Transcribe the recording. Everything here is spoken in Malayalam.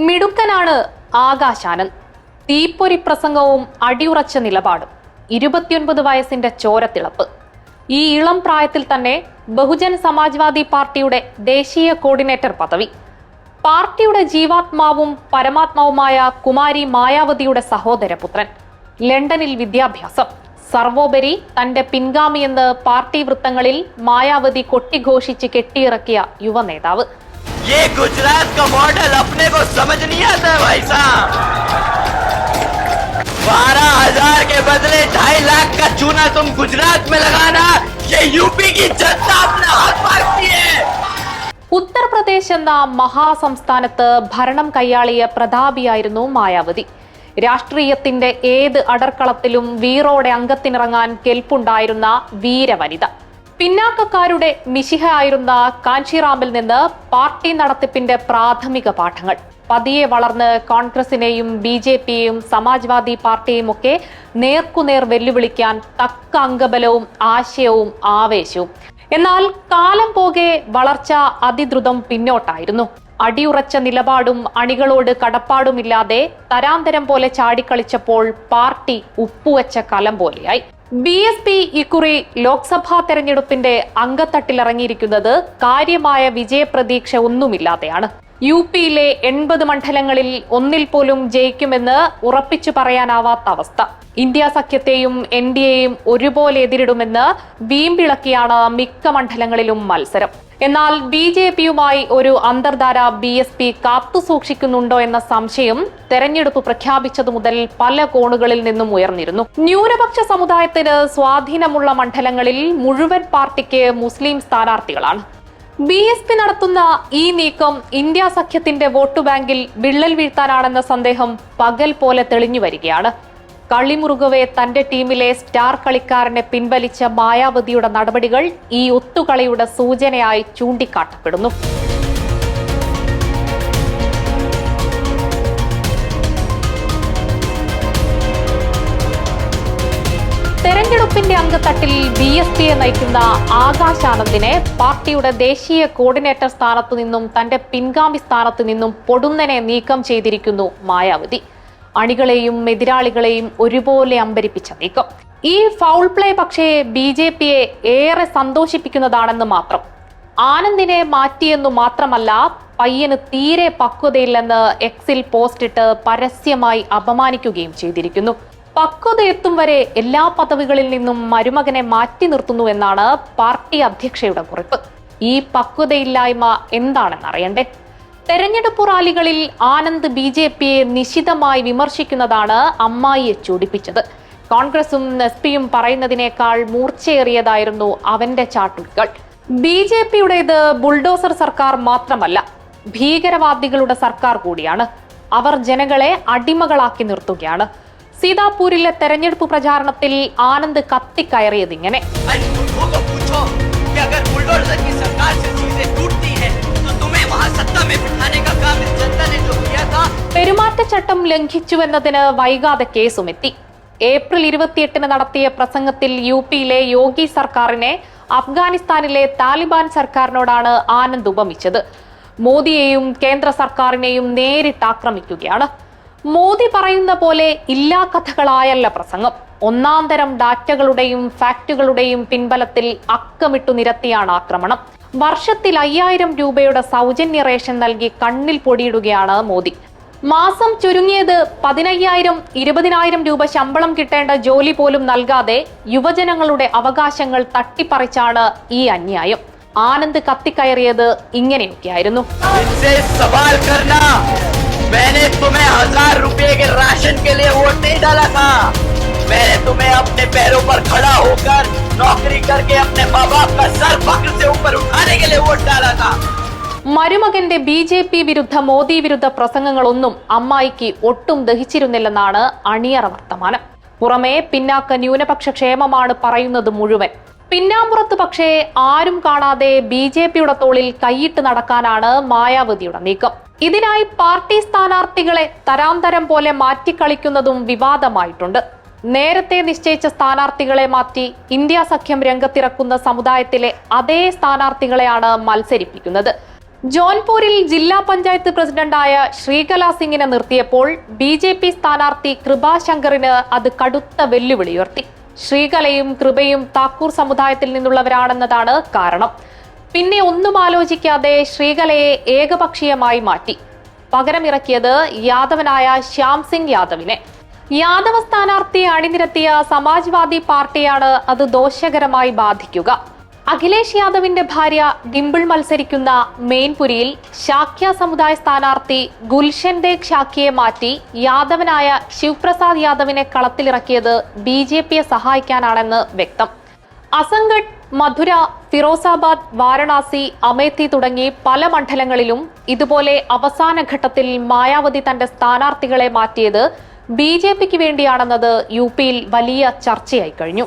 മിടുക്കനാണ് ആകാശാനന്ദ്. തീപ്പൊരി പ്രസംഗവും അടിയുറച്ച നിലപാടും. ഇരുപത്തിയൊൻപത് വയസ്സിന്റെ ചോരത്തിളപ്പ്. ഈ ഇളം പ്രായത്തിൽ തന്നെ ബഹുജൻ സമാജ്വാദി പാർട്ടിയുടെ ദേശീയ കോർഡിനേറ്റർ പദവി. പാർട്ടിയുടെ ജീവാത്മാവും പരമാത്മാവുമായ കുമാരി മായാവതിയുടെ സഹോദരപുത്രൻ. ലണ്ടനിൽ വിദ്യാഭ്യാസം. സർവോപരി തന്റെ പിൻഗാമിയെന്ന് പാർട്ടി വൃത്തങ്ങളിൽ മായാവതി കൊട്ടിഘോഷിച്ച് കെട്ടിയിറക്കിയ യുവനേതാവ്. ये गुजरात का मॉडल अपने को समझ नहीं आता भाई साहब बारह हजार के बदले ढाई लाख का चूना तुम गुजरात में लगाना ये यूपी की जनता अपने हाथ मांगती है ഉത്തർപ്രദേശ് എന്ന മഹാസംസ്ഥാനത്ത് ഭരണം കൈയാളിയ പ്രതാപിയായിരുന്നു മായാവതി രാഷ്ട്രീയത്തിന്റെ ഏത് അടർക്കളത്തിലും വീറോടെ അംഗത്തിനിറങ്ങാൻ കെൽപ്പുണ്ടായിരുന്ന വീരവനിത പിന്നാക്കക്കാരുടെ മിശിഹ ആയിരുന്ന കാഞ്ചിറാമിൽ നിന്ന് പാർട്ടി നടത്തിപ്പിന്റെ പ്രാഥമിക പാഠങ്ങൾ. പതിയെ വളർന്ന് കോൺഗ്രസിനെയും ബി ജെ പിയെയും സമാജ്വാദി പാർട്ടിയും ഒക്കെ നേർക്കുനേർ വെല്ലുവിളിക്കാൻ തക്ക അംഗബലവും ആശയവും ആവേശവും. എന്നാൽ കാലം പോകെ വളർച്ച അതിദ്രുതം പിന്നോട്ടായിരുന്നു. അടിയുറച്ച നിലപാടും അണികളോട് കടപ്പാടുമില്ലാതെ തരാന്തരം പോലെ ചാടിക്കളിച്ചപ്പോൾ പാർട്ടി ഉപ്പുവച്ച കലം പോലെയായി. ബി എസ് പി ഇക്കുറി ലോക്സഭാ തെരഞ്ഞെടുപ്പിന്റെ അങ്കത്തട്ടിലിറങ്ങിയിരിക്കുന്നത് കാര്യമായ വിജയപ്രതീക്ഷ ഒന്നുമില്ലാതെയാണ്. യു പിയിലെ എൺപത് മണ്ഡലങ്ങളിൽ ഒന്നിൽ പോലും ജയിക്കുമെന്ന് ഉറപ്പിച്ചു പറയാനാവാത്ത അവസ്ഥ. ഇന്ത്യ സഖ്യത്തെയും എൻ ഡി എയും ഒരുപോലെ എതിരിടുമെന്ന് വീമ്പിളക്കിയാണ് മിക്ക മണ്ഡലങ്ങളിലും മത്സരം. എന്നാൽ ബി ജെ പിയുമായി ഒരു അന്തർധാര ബി എസ് പി കാത്തുസൂക്ഷിക്കുന്നുണ്ടോ എന്ന സംശയം തെരഞ്ഞെടുപ്പ് പ്രഖ്യാപിച്ചതു മുതൽ പല കോണുകളിൽ നിന്നും ഉയർന്നിരുന്നു. ന്യൂനപക്ഷ സമുദായത്തിന് സ്വാധീനമുള്ള മണ്ഡലങ്ങളിൽ മുഴുവൻ പാർട്ടിക്ക് മുസ്ലിം സ്ഥാനാർത്ഥികളാണ്. ബി എസ് പി നടത്തുന്ന ഈ നീക്കം ഇന്ത്യ സഖ്യത്തിന്റെ വോട്ട് ബാങ്കിൽ വിള്ളൽ വീഴ്ത്താനാണെന്ന സന്ദേഹം പകൽ പോലെ തെളിഞ്ഞു വരികയാണ്. കളിമുറുകവെ തന്റെ ടീമിലെ സ്റ്റാർ കളിക്കാരനെ പിൻവലിച്ച മായാവതിയുടെ നടപടികൾ ഈ ഒത്തുകളിയുടെ സൂചനയായി ചൂണ്ടിക്കാട്ടപ്പെടുന്നു. തെരഞ്ഞെടുപ്പിന്റെ അംഗത്തട്ടിൽ ബി എസ് പിയെ നയിക്കുന്ന ആകാശ് ആനന്ദിനെ പാർട്ടിയുടെ ദേശീയ കോർഡിനേറ്റർ സ്ഥാനത്തു നിന്നും തന്റെ പിൻഗാമി സ്ഥാനത്തു നിന്നും പൊടുന്നനെ നീക്കം ചെയ്തിരിക്കുന്നു മായാവതി. അണികളെയും എതിരാളികളെയും ഒരുപോലെ അമ്പരിപ്പിച്ച നീക്കം. ഈ ഫൗൾ പ്ലേ പക്ഷേ ബി ജെ പിയെ ഏറെ സന്തോഷിപ്പിക്കുന്നതാണെന്ന് മാത്രം. ആനന്ദിനെ മാറ്റിയെന്നു മാത്രമല്ല പയ്യന് തീരെ പക്വതയില്ലെന്ന് എക്സിൽ പോസ്റ്റിട്ട് പരസ്യമായി അപമാനിക്കുകയും ചെയ്തിരിക്കുന്നു. പക്വത എത്തും വരെ എല്ലാ പദവികളിൽ നിന്നും മരുമകനെ മാറ്റി നിർത്തുന്നു എന്നാണ് പാർട്ടി അധ്യക്ഷയുടെ കുറിപ്പ്. ഈ പക്വതയില്ലായ്മ എന്താണെന്ന് അറിയണ്ടേ? തെരഞ്ഞെടുപ്പ് റാലികളിൽ ആനന്ദ് ബി ജെ പിയെ നിശിതമായി വിമർശിക്കുന്നതാണ് അമ്മായിയെ ചൂടിപ്പിച്ചത്. കോൺഗ്രസും എസ് പിയും പറയുന്നതിനേക്കാൾ മൂർച്ചയേറിയതായിരുന്നു അവന്റെ ചാട്ടുകൾ ബി ജെ പിയുടേത് ബുൾഡോസർ സർക്കാർ മാത്രമല്ല ഭീകരവാദികളുടെ സർക്കാർ കൂടിയാണ്. അവർ ജനങ്ങളെ അടിമകളാക്കി നിർത്തുകയാണ്. സീതാപൂരിലെ തെരഞ്ഞെടുപ്പ് പ്രചാരണത്തിൽ ആനന്ദ് കത്തിക്കയറിയത് ഇങ്ങനെ. പെരുമാറ്റച്ചട്ടം ലംഘിച്ചുവെന്നതിന് വൈകാതെ കേസുമെത്തി. ഏപ്രിൽ ഇരുപത്തിയെട്ടിന് നടത്തിയ പ്രസംഗത്തിൽ യു പിയിലെ യോഗി സർക്കാരിനെ അഫ്ഗാനിസ്ഥാനിലെ താലിബാൻ സർക്കാരിനോടാണ് ആനന്ദ് ഉപമിച്ചത്. മോദിയെയും കേന്ദ്ര സർക്കാരിനെയും നേരിട്ട് ആക്രമിക്കുകയാണ്. മോദി പറയുന്ന പോലെ ഇല്ലാ കഥകളായല്ല പ്രസംഗം. ഒന്നാം തരം ഡാറ്റകളുടെയും ഫാക്ടുകളുടെയും പിൻബലത്തിൽ അക്കമിട്ടു നിരത്തിയാണ് ആക്രമണം. വർഷത്തിൽ അയ്യായിരം രൂപയുടെ സൗജന്യ റേഷൻ നൽകി കണ്ണിൽ പൊടിയിടുകയാണ് മോദി. മാസം ചുരുങ്ങിയത് പതിനയ്യായിരം ഇരുപതിനായിരം രൂപ ശമ്പളം കിട്ടേണ്ട ജോലി പോലും നൽകാതെ യുവജനങ്ങളുടെ അവകാശങ്ങൾ തട്ടിപ്പറിച്ചാണ് ഈ അന്യായം. ആനന്ദ് കത്തിക്കയറിയത് ഇങ്ങനെയൊക്കെയായിരുന്നു. मैंने तुम्हें हजार रुपए के राशन के लिए वोट नहीं डाला था मैंने तुम्हें अपने पैरों पर खड़ा होकर नौकरी करके अपने माँ बाप का सर फक्र से ऊपर उठाने के लिए वोट डाला था മരുമകന്റെ ബി ജെ പി വിരുദ്ധ മോദി വിരുദ്ധ പ്രസംഗങ്ങളൊന്നും അമ്മായിക്ക് ഒട്ടും ദഹിച്ചിരുന്നില്ലെന്നാണ് അണിയറ വർത്തമാനം പുറമേ പിന്നാക്ക ന്യൂനപക്ഷ ക്ഷേമമാണ് പറയുന്നത് മുഴുവൻ പിന്നാമ്പുറത്ത് പക്ഷേ ആരും കാണാതെ ബി ജെ പിയുടെ തോളിൽ കൈയിട്ട് നടക്കാനാണ് മായാവതിയുടെ നീക്കം ഇതിനായി പാർട്ടി സ്ഥാനാർത്ഥികളെ തരാന്തരം പോലെ മാറ്റിക്കളിക്കുന്നതും വിവാദമായിട്ടുണ്ട്. നേരത്തെ നിശ്ചയിച്ച സ്ഥാനാർത്ഥികളെ മാറ്റി ഇന്ത്യ സഖ്യം രംഗത്തിറക്കുന്ന സമുദായത്തിലെ അതേ സ്ഥാനാർത്ഥികളെയാണ് മത്സരിപ്പിക്കുന്നത്. ജോൺപൂരിൽ ജില്ലാ പഞ്ചായത്ത് പ്രസിഡന്റായ ശ്രീകല സിംഗിനെ നിർത്തിയപ്പോൾ ബി ജെ പി സ്ഥാനാർത്ഥി കൃപാശങ്കറിന് അത് കടുത്ത വെല്ലുവിളി ഉയർത്തി. ശ്രീകലയും കൃപയും താക്കൂർ സമുദായത്തിൽ നിന്നുള്ളവരാണെന്നതാണ് കാരണം. പിന്നെ ഒന്നും ആലോചിക്കാതെ ശ്രീകലയെ ഏകപക്ഷീയമായി മാറ്റി. പകരമിറക്കിയത് യാദവനായ ശ്യാം സിംഗ് യാദവിനെ. യാദവ സ്ഥാനാർത്ഥിയെ അണിനിരത്തിയ സമാജ്വാദി പാർട്ടിയാണ് അത് ദോഷകരമായി ബാധിക്കുക. അഖിലേഷ് യാദവിന്റെ ഭാര്യ ഡിംപിൾ മത്സരിക്കുന്ന മെയിൻപുരിയിൽ ശാക്യ സമുദായ സ്ഥാനാർത്ഥി ഗുൽഷൻ ദേഗ് ശാക്യയെ മാറ്റി യാദവനായ ശിവപ്രസാദ് യാദവിനെ കളത്തിലിറക്കിയത് ബി ജെ പിയെ സഹായിക്കാനാണെന്ന് വ്യക്തം. അസംഗഡ് മധുര ഫിറോസാബാദ് വാരണാസി അമേത്തി തുടങ്ങി പല മണ്ഡലങ്ങളിലും ഇതുപോലെ അവസാന ഘട്ടത്തിൽ മായാവതി തന്റെ സ്ഥാനാർത്ഥികളെ മാറ്റിയത് ബി ജെ പിക്ക് വേണ്ടിയാണെന്നത് യു പിയിൽ വലിയ ചർച്ചയായി കഴിഞ്ഞു.